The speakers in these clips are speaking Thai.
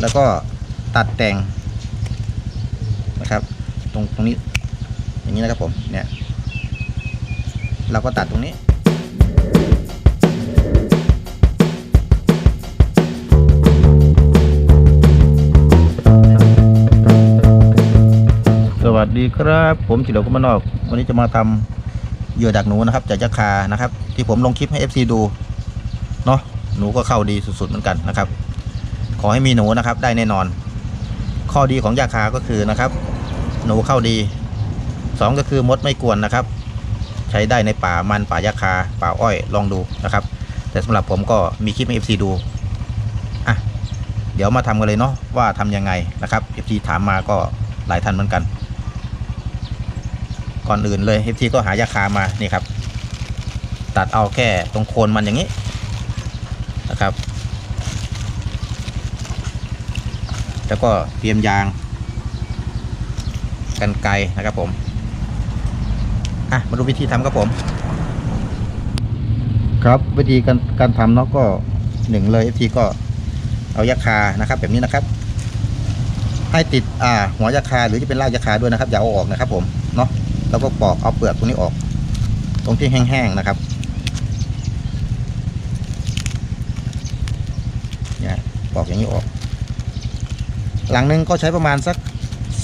แล้วก็ตัดแต่งนะครับ ตรงตรงนี้อย่างนี้นะครับผมเนี่ยเราก็ตัดตรงนี้สวัสดีครับ ผมจิโรกุมานอก วันนี้จะมาทำเหยื่อดักหนูนะครับจากยาคานะครับ ที่ผมลงคลิปให้ FC ดูเนาะหนูก็เข้าดีสุดๆเหมือนกันนะครับ ขอให้มีหนูนะครับได้แน่นอน ข้อดีของยาคาก็คือนะครับ หนูเข้าดีสองก็คือมดไม่กวนนะครับ ใช้ได้ในป่ามันป่ายาคา ป่าอ้อยลองดูนะครับ แต่สำหรับผมก็มีคลิปให้ FC ดูอะเดี๋ยวมาทำกันเลยเนาะว่าทำยังไงนะครับ FC ถามมาก็หลายท่านเหมือนกัน ก่อนอื่นเลย FT ก็หายาคามานี่ครับ ตัดเอาแค่ตรงโคนมันอย่างนี้นะครับ แล้วก็เตรียมยางกันไกรนะครับผม อะ มาดูวิธีทำครับผม ครับวิธีการการทำเนาะก็หนึ่งเลย FT ก็เอายาคานะครับ แบบนี้นะครับ ให้ติดอ่า หัวยาคาหรือจะเป็นรากยาคาด้วยนะครับอย่าเอาออกนะครับ ผมเนาะแล้วก็ปอกเอาเปลือกตรงนี้ออก ตรงที่แห้งๆนะครับเนี่ยปอกอย่างนี้ออก หลังหนึงก็ใช้ประมาณสัก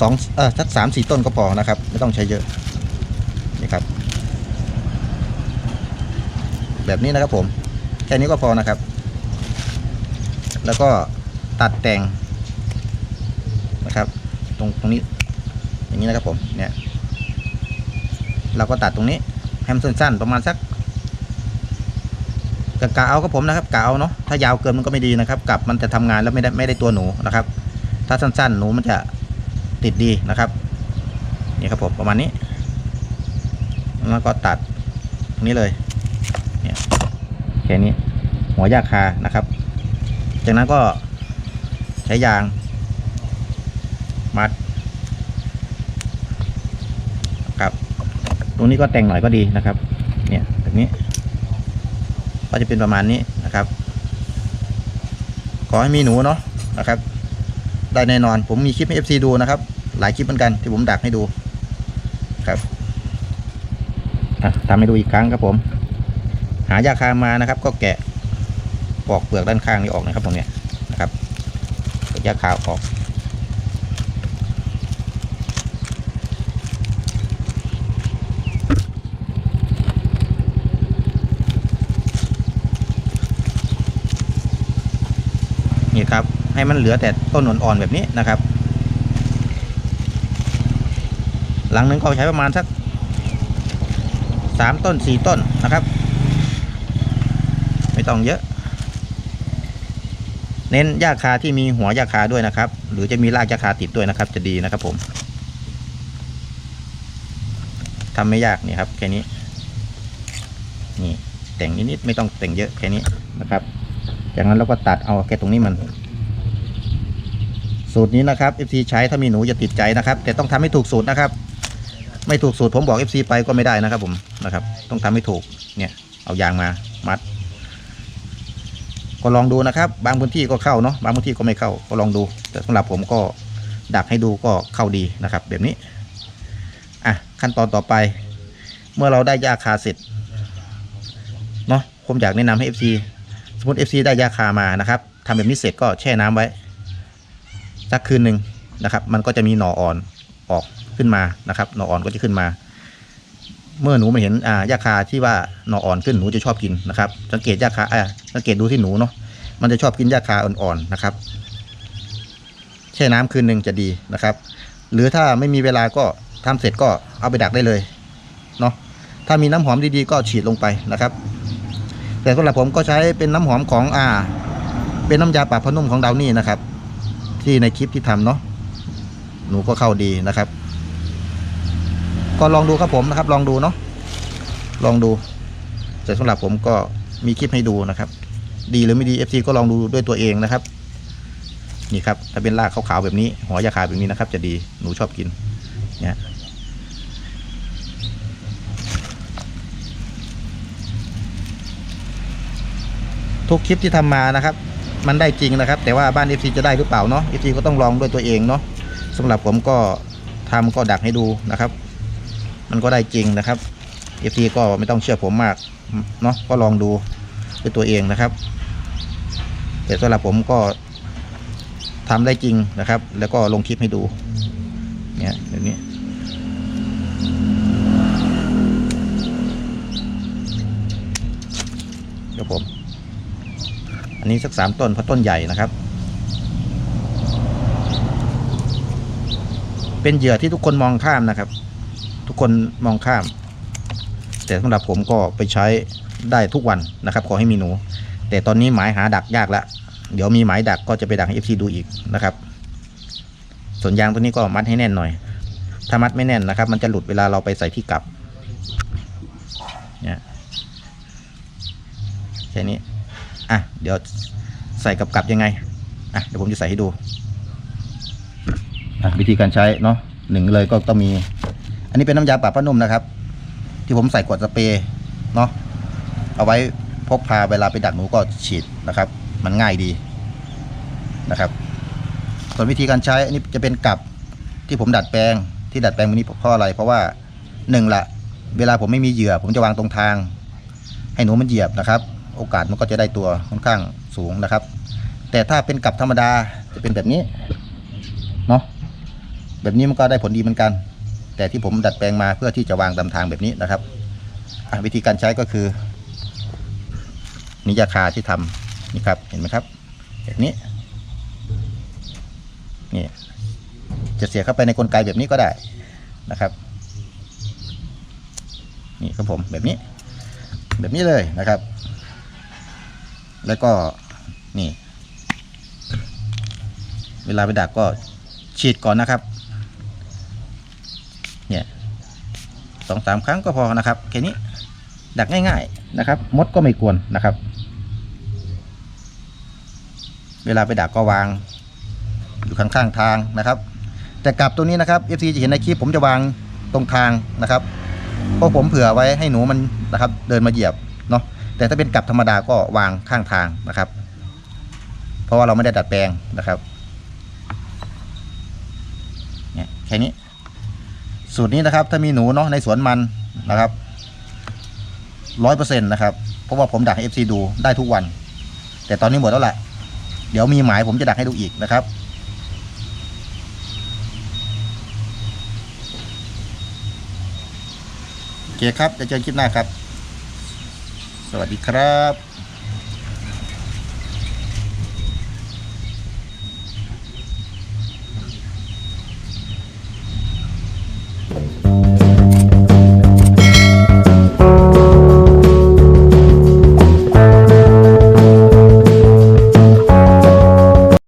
สองเออสักสามสี่ต้นก็พอนะครับ ไม่ต้องใช้เยอะนี่ครับ แบบนี้นะครับผม แค่นี้ก็พอนะครับ แล้วก็ตัดแต่งนะครับ ตรงตรงนี้ อย่างนี้นะครับผมเนี่ยเราก็ตัดตรงนี้ให้มันสั้นๆประมาณสักกะเอาครับผมนะครับกะเอาเนาะถ้ายาวเกินมันก็ไม่ดีนะครับกลับมันจะทำงานแล้วไม่ได้ไม่ได้ตัวหนูนะครับ ถ้าสั้นๆ หนูมันจะติดดีนะครับ นี่ครับผมประมาณนี้ แล้วก็ตัดตรงนี้เลยเนี่ยแค่นี้หัวยาคานะครับ จากนั้นก็ใช้ยาง มัดครับ ตรงนี้ก็แต่งหน่อยก็ดีนะครับ เนี่ยแบบนี้ ก็จะเป็นประมาณนี้นะครับ ขอให้มีหนูเนาะนะครับ ได้แน่นอน ผมมีคลิปให้ FC ดูนะครับ หลายคลิปเหมือนกันที่ผมดักให้ดูครับทำให้ดูอีกครั้งครับผม หายาคามานะครับ ก็แกะปอกเปลือกด้านข้างนี้ออกนะครับตรงนี้นะครับยาคาวออกนี่ครับ ให้มันเหลือแต่ต้นอ่อนๆแบบนี้นะครับ หลังหนึ่งก็ใช้ประมาณสักสามต้นสี่ต้นนะครับ ไม่ต้องเยอะ เน้นหญ้าคาที่มีหัวหญ้าคาด้วยนะครับ หรือจะมีรากหญ้าคาติดด้วยนะครับ จะดีนะครับผมทำไม่ยากนี่ครับแค่นี้นี่แต่งนิดๆไม่ต้องแต่งเยอะแค่นี้นะครับ จากนั้นเราก็ตัดเอาแค่ตรงนี้มัน สูตรนี้นะครับ FC ใช้ถ้ามีหนูอย่าติดใจนะครับ แต่ต้องทำให้ถูกสูตรนะครับ ไม่ถูกสูตรผมบอก FC ไปก็ไม่ได้นะครับผมนะครับ ต้องทำให้ถูกเนี่ยเอายางมามัด ก็ลองดูนะครับ บางพื้นที่ก็เข้าเนาะบางพื้นที่ก็ไม่เข้าก็ลองดู แต่สำหรับผมก็ดักให้ดูก็เข้าดีนะครับ แบบนี้อะขั้นตอนต่อไป เมื่อเราได้ยาคาเสร็จเนาะผมอยากแนะนำให้ FC สมมติ FC ได้ยาคามานะครับทำแบบนี้เสร็จก็แช่น้ำไว้ สักคืนหนึ่งนะครับ มันก็จะมีหน่ออ่อนออกขึ้นมานะครับ หน่ออ่อนก็จะขึ้นมา เมื่อหนูมาเห็นอ่ายาคาที่ว่าหน่ออ่อนขึ้นหนูจะชอบกินนะครับ สังเกตยาคาอ่าสังเกตดูที่หนูเนาะมันจะชอบกินยาคาอ่อนๆนะครับแช่น้ำคืนหนึ่งจะดีนะครับ หรือถ้าไม่มีเวลาก็ทำเสร็จก็เอาไปดักได้เลยเนาะถ้ามีน้ำหอมดีๆก็ฉีดลงไปนะครับ แต่สำหรับผมก็ใช้เป็นน้ำหอมของอ่า เป็นน้ำยาปรับผ้านุ่มของดาวนี่นะครับ ที่ในคลิปที่ทำเนาะหนูก็เข้าดีนะครับ ก็ลองดูครับผมนะครับ ลองดูเนาะลองดู แต่สำหรับผมก็มีคลิปให้ดูนะครับ ดีหรือไม่ดี FC ก็ลองดูด้วยตัวเองนะครับ นี่ครับ ถ้าเป็นรากขาวๆแบบนี้หัวยาคาแบบนี้นะครับ จะดีหนูชอบกินเนี่ยทุกคลิปที่ทำมานะครับ มันได้จริงนะครับ แต่ว่าบ้าน FC จะได้หรือเปล่าเนาะ FC ก็ต้องลองด้วยตัวเองเนาะสำหรับผมก็ทำก็ดักให้ดูนะครับ มันก็ได้จริงนะครับ FC ก็ไม่ต้องเชื่อผมมากเนาะก็ลองดูด้วยตัวเองนะครับ แต่สำหรับผมก็ทำได้จริงนะครับ แล้วก็ลงคลิปให้ดูเนี่ยแบบนี้เดี๋ยวผม นนี้สักสามต้นเพราะต้นใหญ่นะครับ เป็นเหยื่อที่ทุกคนมองข้ามนะครับ ทุกคนมองข้าม แต่สำหรับผมก็ไปใช้ได้ทุกวันนะครับ ขอให้มีหนู แต่ตอนนี้หมายหาดักยากละเดี๋ยวมีหมายดักก็จะไปดักให้เอฟซีดูอีกนะครับส่วนยางตัวนี้ก็มัดให้แน่นหน่อย ถ้ามัดไม่แน่นนะครับ มันจะหลุดเวลาเราไปใส่ที่กลับเนี่ยแค่นี้ อะเดี๋ยวใส่กับกับยังไงอะเดี๋ยวผมจะใส่ให้ดูอะวิธีการใช้เนาะหนึ่งเลยก็ต้องมี อันนี้เป็นน้ำยาปรับผ้านุ่มนะครับ ที่ผมใส่ขวดสเปรย์เนาะเอาไว้พกพาเวลาไปดักหนูก็ฉีดนะครับ มันง่ายดีนะครับ ส่วนวิธีการใช้อันนี้จะเป็นกับที่ผมดัดแปลงที่ดัดแปลงวันนี้เพราะอะไรเพราะว่าหนึ่งละเวลาผมไม่มีเหยื่อ ผมจะวางตรงทาง ให้หนูมันเหยียบนะครับ โอกาสมันก็จะได้ตัวค่อนข้างสูงนะครับ แต่ถ้าเป็นกับธรรมดาจะเป็นแบบนี้เนาะแบบนี้มันก็ได้ผลดีเหมือนกัน แต่ที่ผมดัดแปลงมาเพื่อที่จะวางตามทางแบบนี้นะครับวิธีการใช้ก็คือนี่ยาคาที่ทำนี่ครับเห็นไหมครับแบบนี้นี่จะเสียเข้าไปในกลไกแบบนี้ก็ได้นะครับ นี่ครับผมแบบนี้ แบบนี้เลยนะครับ แล้วก็นี่ เวลาไปดักก็ฉีดก่อนนะครับ เนี่ยสองสามครั้งก็พอนะครับแค่นี้ดักง่าย ๆนะครับ มดก็ไม่กวนนะครับ เวลาไปดักก็วาง อยู่ข้างๆทางนะครับ แต่กลับตัวนี้นะครับ FC จะเห็นในคลิปผมจะวางตรงทางนะครับเพราะผมเผื่อไว้ให้หนูมันนะครับ เดินมาเหยียบเนาะ แต่ถ้าเป็นกลับธรรมดาก็วางข้างทางนะครับ เพราะว่าเราไม่ได้ดัดแปลงนะครับเนี่ยแค่นี้ สูตรนี้นะครับ ถ้ามีหนูเนาะในสวนมันนะครับร้อยเปอร์เซ็นต์นะครับ เพราะว่าผมดักให้เอฟซีดูได้ทุกวัน แต่ตอนนี้หมดแล้วแหละเดี๋ยวมีหมายผมจะดักให้ดูอีกนะครับโอเคครับจะเจอกันคลิปหน้าครับ สวัสดีครับ